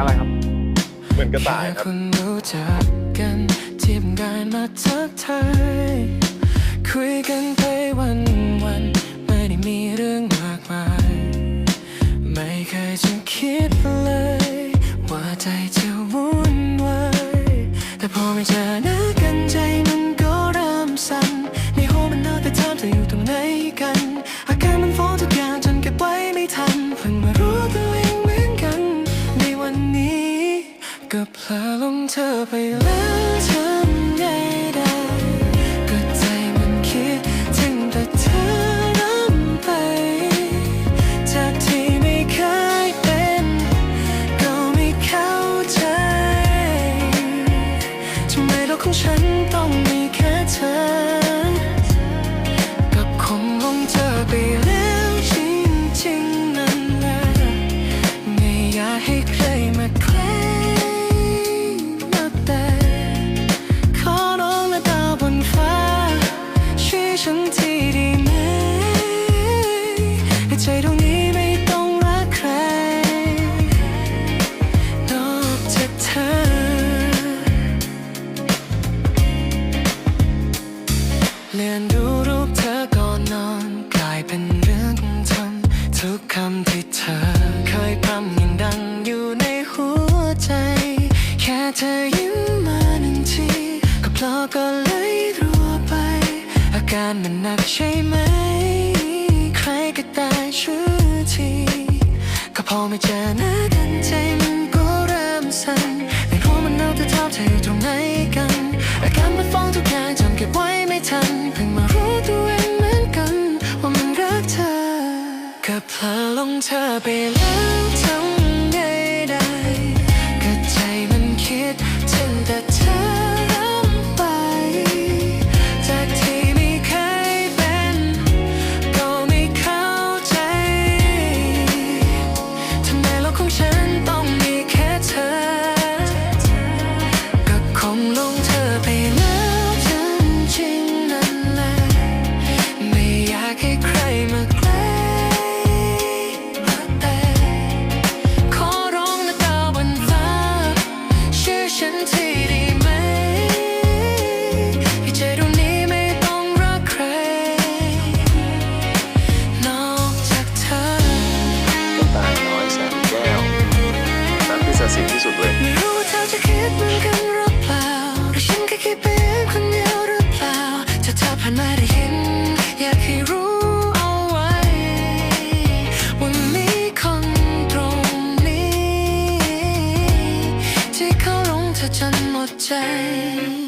อะไรครับ เหมือนกระต่ายครับรู้จักกันทีมงานมาทักทายคุยกันไปวันวันไม่ได้มีเรื่องมากมาย ไม่เคยจะคิดเลย ว่าใจจะวุ่นวายแต่พอไม่เจอหน้ากันใจมันก็เริ่มสั่นในหัวมันเอแต่ถามเธอยู่ตรงไหนกัน อาการมัน to believe ลื่อนดูรูปเธอก่อนนอน กลายเป็นเรื่องทำทุกคำที่เธอ เคยพรำยังดังอยู่ในหัวใจ แค่เธอยิ้มมาหนึ่งทีก็เพลอก็เลยรัวไป อาการมันหนักใช่ไหม ใครก็ตายชื่อทีก็พอไม่เจอหน้ ลงเธอไปแล้วทั้ ใจ